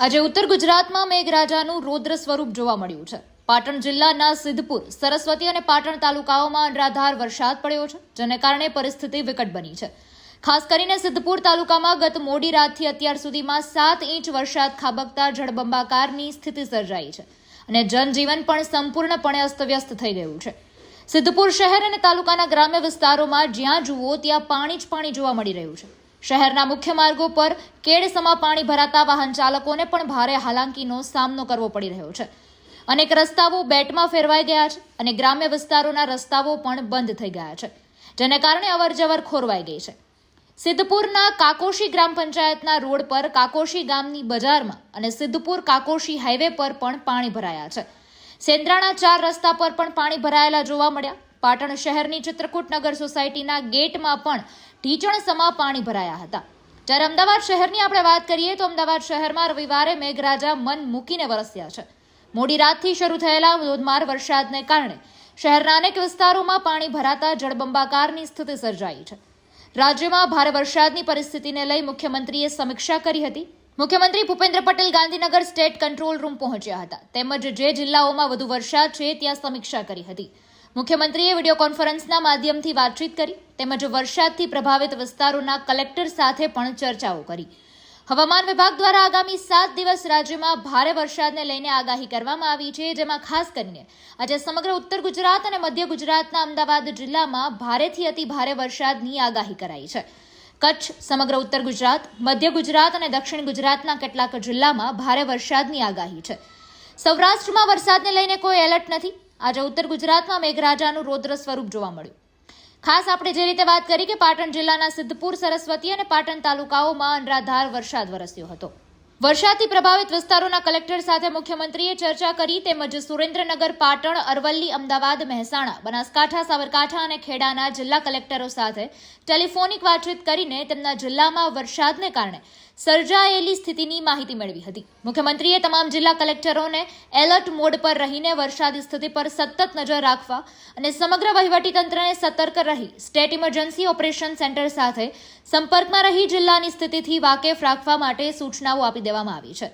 આજે ઉત્તર ગુજરાતમાં મેઘરાજાનું રૌદ્ર સ્વરૂપ જોવા મળ્યું છે. પાટણ જિલ્લાના સિદ્ધપુર, સરસ્વતી અને પાટણ તાલુકાઓમાં અનરાધાર વરસાદ પડ્યો છે, જેને કારણે પરિસ્થિતિ વિકટ બની છે. ખાસ કરીને સિદ્ધપુર તાલુકામાં ગત મોડી રાતથી અત્યાર સુધીમાં સાત ઇંચ વરસાદ ખાબકતા જળબંબાકારની સ્થિતિ સર્જાઈ છે અને જનજીવન પણ સંપૂર્ણપણે અસ્તવ્યસ્ત થઈ ગયું છે. સિદ્ધપુર શહેર અને તાલુકાના ગ્રામ્ય વિસ્તારોમાં જ્યાં જુઓ ત્યાં પાણી જ પાણી જોવા મળી રહ્યું છે. શહેરના મુખ્ય માર્ગો પર કેડસમા પાણી ભરાતા વાહન ચાલકોને પણ ભારે હાલાકીનો સામનો કરવો પડી રહ્યો છે. અનેક રસ્તાઓ બેટમાં ફેરવાઈ ગયા છે અને ગ્રામ્ય વિસ્તારોના રસ્તાઓ પણ બંધ થઈ ગયા છે, જેને કારણે અવરજવર ખોરવાઈ ગઈ છે. સિદ્ધપુરના કાકોશી ગ્રામ પંચાયતના રોડ પર કાકોશી ગામની બજારમાં અને સિદ્ધપુર કાકોશી હાઈવે પર પણ પાણી ભરાયા છે. સેન્દ્રાના ચાર રસ્તા પર પણ પાણી ભરાયેલા જોવા મળ્યા. પાટણ શહેરની ચિત્રકૂટનગર સોસાયટીના ગેટમાં પણ ઢીચણ સમા પાણી ભરાયા હતા. જ્યારે અમદાવાદ શહેરની આપણે વાત કરીએ તો અમદાવાદ શહેરમાં રવિવારે મેઘરાજા મન મૂકીને વરસ્યા છે. મોડી રાતથી શરૂ થયેલા ધોધમાર વરસાદને કારણે શહેરના અનેક વિસ્તારોમાં પાણી ભરાતા જળબંબાકારની સ્થિતિ સર્જાઈ છે. રાજ્યમાં ભારે વરસાદની પરિસ્થિતિને લઈ મુખ્યમંત્રીએ સમીક્ષા કરી હતી. મુખ્યમંત્રી Bhupendra Patel Gandhinagar state control room પહોંચ્યા હતા. તેમજ જે જિલ્લાઓમાં વધુ વરસાદ છે, ત્યાં સમીક્ષા કરી હતી. મુખ્યમંત્રીએ વીડિયો કોન્ફરન્સના માધ્યમથી વાતચીત કરી તેમજ વરસાદથી પ્રભાવિત વિસ્તારોના કલેક્ટર સાથે પણ ચર્ચાઓ કરી. હવામાન વિભાગ દ્વારા આગામી સાત દિવસ રાજ્યમાં ભારે વરસાદને લઈને આગાહી કરવામાં આવી છે, જેમાં ખાસ કરીને આજે સમગ્ર ઉત્તર ગુજરાત અને મધ્ય ગુજરાતના અમદાવાદ જિલ્લામાં ભારેથી અતિ ભારે વરસાદની આગાહી કરાઈ છે. કચ્છ, સમગ્ર ઉત્તર ગુજરાત, મધ્ય ગુજરાત અને દક્ષિણ ગુજરાતના કેટલાક જિલ્લામાં ભારે વરસાદની આગાહી છે. સૌરાષ્ટ્રમાં વરસાદને લઈને કોઈ એલર્ટ નથી. આજે ઉત્તર ગુજરાતમાં મેઘરાજાનું રૌદ્ર સ્વરૂપ જોવા મળ્યું. ખાસ આપણે જે રીતે વાત કરી કે પાટણ જિલ્લાના સિદ્ધપુર, સરસ્વતી અને પાટણ તાલુકાઓમાં અનરાધાર વરસાદ વરસ્યો હતો. વરસાદથી પ્રભાવિત વિસ્તારોના કલેક્ટર સાથે મુખ્યમંત્રીએ ચર્ચા કરી તેમજ સુરેન્દ્રનગર, પાટણ, અરવલ્લી, અમદાવાદ, મહેસાણા, બનાસકાંઠા, સાબરકાંઠા અને ખેડાના જિલ્લા કલેક્ટરો સાથે ટેલિફોનિક વાતચીત કરીને તેમના જિલ્લામાં વરસાદને કારણે સર્જાયેલી સ્થિતિની માહિતી મેળવી હતી. મુખ્યમંત્રીએ તમામ જિલ્લા કલેક્ટરોને એલર્ટ મોડ પર રહીને વરસાદી સ્થિતિ પર સતત નજર રાખવા અને સમગ્ર વહીવટીતંત્રને સતર્ક રહી સ્ટેટ ઇમરજન્સી ઓપરેશન સેન્ટર સાથે સંપર્કમાં રહી જિલ્લાની સ્થિતિથી વાકેફ રાખવા માટે સૂચનાઓ આપી દેવામાં આવી છે.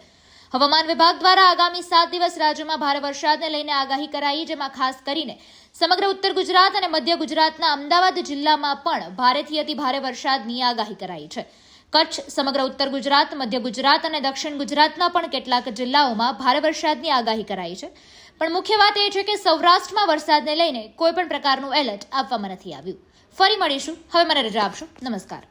હવામાન વિભાગ દ્વારા આગામી સાત દિવસ રાજ્યમાં ભારે વરસાદને લઈને આગાહી કરાઈ, જેમાં ખાસ કરીને સમગ્ર ઉત્તર ગુજરાત અને મધ્ય ગુજરાતના અમદાવાદ જિલ્લામાં પણ ભારેથી અતિ ભારે વરસાદની આગાહી કરાઈ છે. કચ્છ, સમગ્ર ઉત્તર ગુજરાત, મધ્ય ગુજરાત અને દક્ષિણ ગુજરાતના પણ કેટલાક જિલ્લાઓમાં ભારે વરસાદની આગાહી કરાઈ છે. પણ મુખ્ય વાત એ છે કે સૌરાષ્ટ્રમાં વરસાદને લઈને કોઈપણ પ્રકારનું એલર્ટ આપવામાં નથી આવ્યું. ફરી મળીશું. હવે મને રજા આપશો. નમસ્કાર.